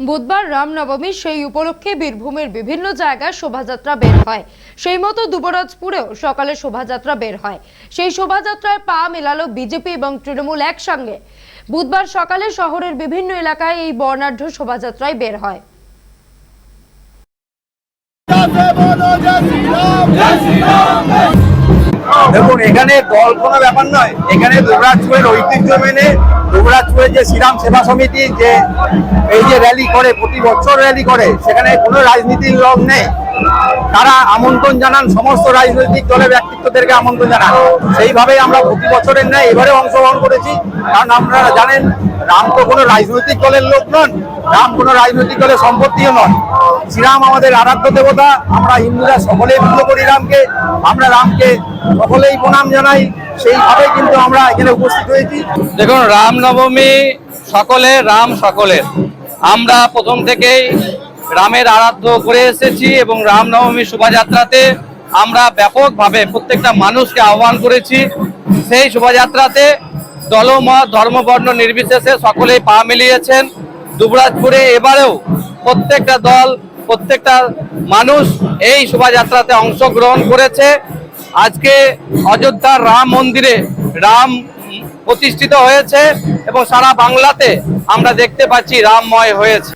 বুধবার রামনবমী সেই উপলক্ষে বীরভূমের বিভিন্ন জায়গায় শোভাযাত্রা বের হয়। সেই মতো দুবরাজপুরেও সকালে শোভাযাত্রা বের হয়। সেই শোভাযাত্রায় পা মেলালো বিজেপি এবং তৃণমূল একসঙ্গে। বুধবার সকালে শহরের বিভিন্ন এলাকায় এই বর্ণাঢ্য শোভাযাত্রায় বের হয়। দেখুন, এখানে দল কোনো ব্যাপার নয়। এখানে দুবরাজপুরের ঐতিহ্য মেনে দুবরাজপুরের যে শ্রীরাম সেবা সমিতি যে এই যে র্যালি করে, প্রতি বছর র্যালি করে, সেখানে কোনো রাজনীতির লোক নেই। তারা আমন্ত্রণ জানান, সমস্ত রাজনৈতিক দলের ব্যক্তিত্বদেরকে আমন্ত্রণ জানান। সেইভাবেই আমরা প্রতি বছরের ন্যায় এবারে অংশগ্রহণ করেছি। কারণ আপনারা জানেন, রাম তো কোনো রাজনৈতিক দলের লোক নন, রাম কোনো রাজনৈতিক দলের সম্পত্তিও নয় শ্রীরাম আমাদের আরাধ্য দেবতা, আমরা হিন্দুরা সকলেই পুজো করি রামকে, আমরা রামকে সকলেই প্রণাম জানাই। সেইভাবে কিন্তু আমরা এখানে উপস্থিত হয়েছি। দেখুন, রামনবমী সকলে রাম সকলের। আমরা প্রথম থেকেই রামের আরাধ্য করে এসেছি এবং রামনবমী শোভাযাত্রাতে আমরা ব্যাপকভাবে প্রত্যেকটা মানুষকে আহ্বান করেছি। সেই শোভাযাত্রাতে দলমত ধর্মবর্ণ নির্বিশেষে সকলেই পা মিলিয়েছেন। দুবরাজপুরে এবারেও প্রত্যেকটা দল, প্রত্যেকটা মানুষ এই শোভাযাত্রাতে অংশগ্রহণ করেছে। আজকে অযোধ্যার রাম মন্দিরে রাম প্রতিষ্ঠিত হয়েছে এবং সারা বাংলাতে আমরা দেখতে পাচ্ছি রামময় হয়েছে।